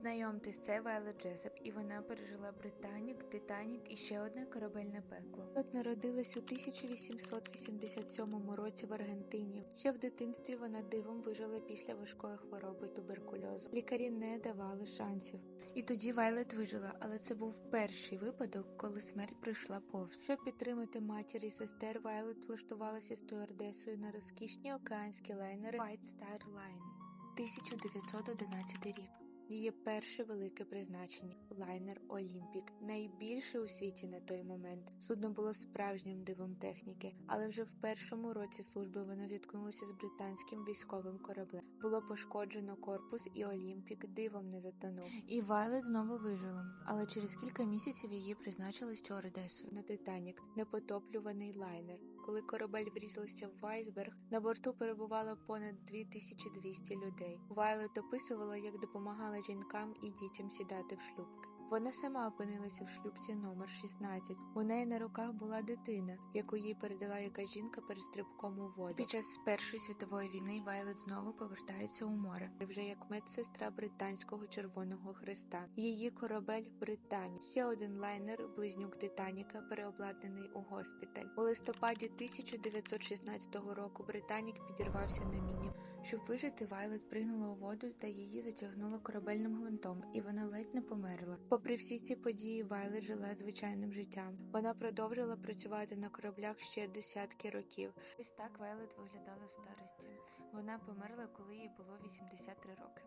Знайомтесь, це Вайла Джесеп, і вона пережила Британік, Титанік і ще одне корабельне пекло. Вайлет народилась у 1887 році в Аргентині. Ще в дитинстві вона дивом вижила після важкої хвороби туберкульозу. Лікарі не давали шансів. І тоді Вайлет вижила, але це був перший випадок, коли смерть прийшла повз. Щоб підтримати матір і сестер, Вайлет влаштувалася стюардесою на розкішні океанські лайнери White Star Line. 1911 рік. Її перше велике призначення лайнер Олімпік, найбільше у світі на той момент. Судно було справжнім дивом техніки, але вже в першому році служби воно зіткнулося з британським військовим кораблем. Було пошкоджено корпус, і Олімпік дивом не затонув. І Вайлет знову вижила, але через кілька місяців її призначили стюардесою на Титанік, непотоплюваний лайнер. Коли корабель врізався в айсберг, на борту перебувало понад 2200 людей. Вайлет описувала, як допомагала жінкам і дітям сідати в шлюбки. Вона сама опинилася в шлюбці номер 16. У неї на руках була дитина, яку їй передала якась жінка перед стрибком у воду. Під час Першої світової війни Вайлет знову повертається у море. Вже як медсестра британського Червоного Христа. Її корабель Британія. Ще один лайнер, близнюк Титаніка, переобладнаний у госпіталь. У листопаді 1916 року Британік підірвався на міні. Щоб вижити, Вайлет пригнула у воду та її затягнуло корабельним гвинтом, і вона ледь не померла. Попри всі ці події, Вайлет жила звичайним життям. Вона продовжила працювати на кораблях ще десятки років. Ось так Вайлет виглядала в старості. Вона померла, коли їй було 83 роки.